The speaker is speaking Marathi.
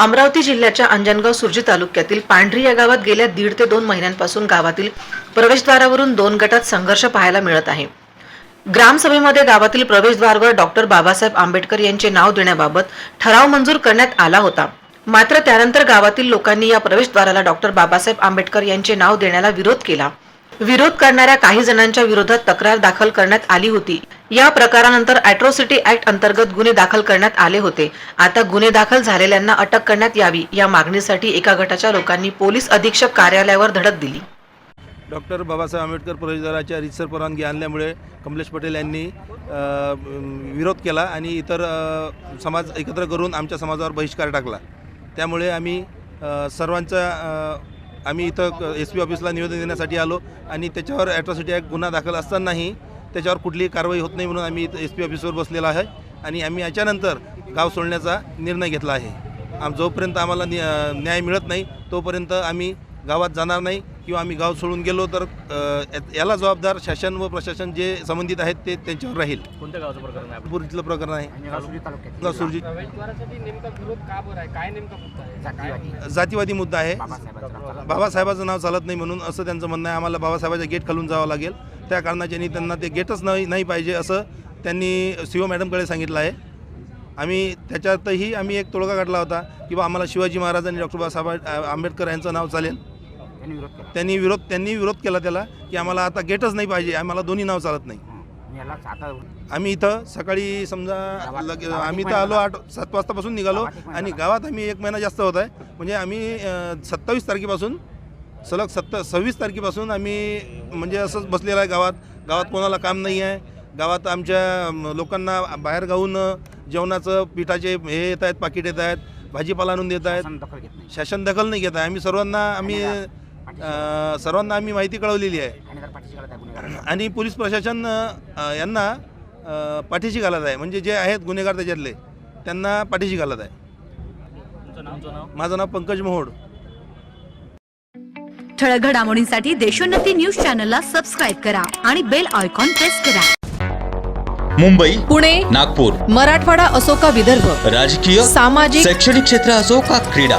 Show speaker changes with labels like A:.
A: अमरावती जिल्ह्याच्या अंजनगाव सुरजी तालुक्यातील पांढरी या गावात गेल्या दीड ते दोन महिन्यांपासून गावातील प्रवेशद्वारावरून दोन गटात संघर्ष पाहायला मिळत आहे. ग्रामसभेमध्ये गावातील प्रवेशद्वारवर डॉक्टर बाबासाहेब आंबेडकर यांचे नाव देण्याबाबत ठराव मंजूर करण्यात आला होता. मात्र त्यानंतर गावातील लोकांनी या प्रवेशद्वाराला डॉक्टर बाबासाहेब आंबेडकर यांचे नाव देण्याला विरोध केला. विरोध करणाऱ्या काही जणांच्या विरोधात तक्रार दाखल करण्यात आली होती. या प्रकारानंतर अॅट्रॉसिटी ऍक्ट अंतर्गत गुन्हे दाखल करण्यात आले होते. आता गुन्हे दाखल झालेल्यांना अटक करण्यात यावी या मागणीसाठी एका गटाच्या लोकांनी पोलीस अधीक्षक कार्यालयावर धडक दिली.
B: डॉक्टर बाबासाहेब आंबेडकर प्रवेशद्वाराच्या रितसर परवानगी आणल्यामुळे कमलेश पटेल यांनी विरोध केला आणि इतर समाज एकत्र करून आमच्या समाजावर बहिष्कार टाकला. त्यामुळे आम्ही सर्वांचा आम्ही इथं एस पी ऑफिसला निवेदन देण्यासाठी आलो आणि त्याच्यावर ॲट्रॉसिटी ॲक्ट गुन्हा दाखल असतानाही त्याच्यावर कुठलीही कारवाई होत नाही म्हणून आम्ही इथं एस पी ऑफिसवर बसलेला आहे आणि आम्ही याच्यानंतर गाव सोडण्याचा निर्णय घेतला आहे. आम जोपर्यंत आम्हाला न्याय मिळत नाही तोपर्यंत आम्ही गावात जाणार नाही. किंवा आम्ही गाव सोडून गेलो तर अ, याला जबाबदार शासन व प्रशासन जे संबंधित आहेत ते त्यांच्यावर राहील.
C: कोणत्या गावाचं प्रकरण आहे?
B: नागपूर इथलं प्रकरण आहे. गाव सुरजी
D: प्रवेशद्वारासाठी नेमका विरोध का बरं आहे? काय नेमका मुद्दा आहे? काय-
B: जातीवादी मुद्दा आहे. बाबासाहेबाचं नाव चालत नाही म्हणून असं त्यांचं म्हणणं आहे. आम्हाला बाबासाहेबाच्या गेट खालून जावं लागेल. त्या कारणाच्यानी त्यांना ते गेटच नाही नाही पाहिजे असं त्यांनी सी ओ मॅडमकडे सांगितलं आहे. आम्ही त्याच्यातही आम्ही एक तोडगा काढला होता की बा आम्हाला शिवाजी महाराज आणि डॉक्टर बाबासाहेब आंबेडकर यांचं नाव चालेल. त्यांनी विरोध त्यांनी विरोध केला त्याला की आम्हाला आता गेटच नाही पाहिजे आम्हाला दोन्ही नाव चालत नाही. आम्ही इथं सकाळी समजा आम्ही इथं आलो आठ सात वाजतापासून निघालो आणि गावात आम्ही एक महिना जास्त होत आहे. म्हणजे आम्ही सत्तावीस तारखेपासून सलग सत्त सव्वीस तारखेपासून आम्ही म्हणजे असंच बसलेलं आहे गावात. गावात कोणाला काम नाही आहे. गावात आमच्या लोकांना बाहेर गाऊन जेवणाचं पिठाचे हे येत आहेत पाकिट येत आहेत भाजीपाला आणून देत आहेत. शासन दखल नाही. घेत आहे. आम्ही सर्वांना आम्ही अ, सर्वांना आम्ही माहिती कळवलेली आहे. आणि पोलीस प्रशासन अ, यांना अ, पाठीशी घालत आहे. म्हणजे जे आहेत गुन्हेगार त्याच्यातले त्यांना पाठीशी घालत आहे.
C: तुमचं नाव तुमचं नाव?
B: माझं नाव पंकज मोहोड.
E: ठळक घडामोडींसाठी देशोन्नती न्यूज चॅनलला सबस्क्राईब करा आणि बेल आयकॉन प्रेस करा.
F: मुंबई
G: पुणे
F: नागपूर
G: मराठवाडा असो का विदर्भ
F: राजकीय
G: सामाजिक
F: शैक्षणिक क्षेत्र असो का क्रीडा